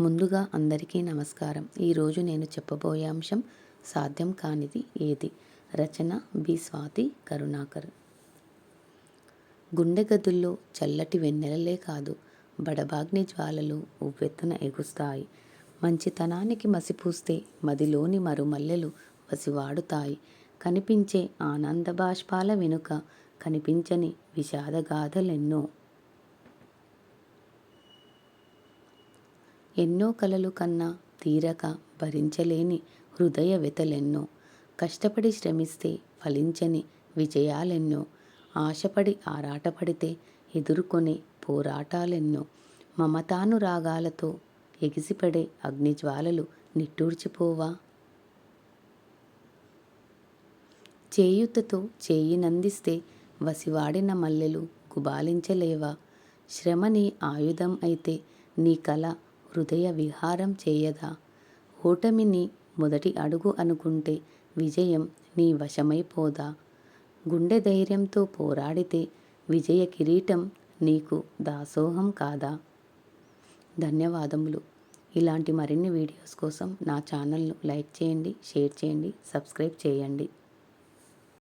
ముందుగా అందరికీ నమస్కారం. ఈరోజు నేను చెప్పబోయే అంశం సాధ్యం కానిది ఏది? రచన బి. స్వాతి కరుణాకర్. గుండె గదుల్లో చల్లటి వెన్నెలలే కాదు బడబాగ్ని జ్వాలలు ఉవ్వెత్తున ఎగుస్తాయి. మంచితనానికి మసిపూస్తే మదిలోని మరుమల్లెలు వసివాడుతాయి. కనిపించే ఆనంద బాష్పాల వెనుక కనిపించని విషాదగాథలెన్నో ఎన్నో కలలు కన్నా తీరక భరించలేని హృదయ వెతలెన్నో. కష్టపడి శ్రమిస్తే ఫలించని విజయాలెన్నో. ఆశపడి ఆరాటపడితే ఎదుర్కొనే పోరాటాలెన్నో. మమతానురాగాలతో ఎగిసిపడే అగ్నిజ్వాలలు నిట్టూర్చిపోవా? చేయుతతో చేయినందిస్తే వసివాడిన మల్లెలు గుబాలించలేవా? శ్రమ నీ ఆయుధం అయితే నీ కల హృదయ విహారం చేయదా? ఓటమిని మొదటి అడుగు అనుకుంటే విజయం నీ వశమైపోదా గుండె ధైర్యంతో పోరాడితే విజయ కిరీటం నీకు దాసోహం కాదా? ధన్యవాదములు. ఇలాంటి మరిన్ని వీడియోస్ కోసం నా ఛానల్ను లైక్ చేయండి షేర్ చేయండి సబ్స్క్రైబ్ చేయండి.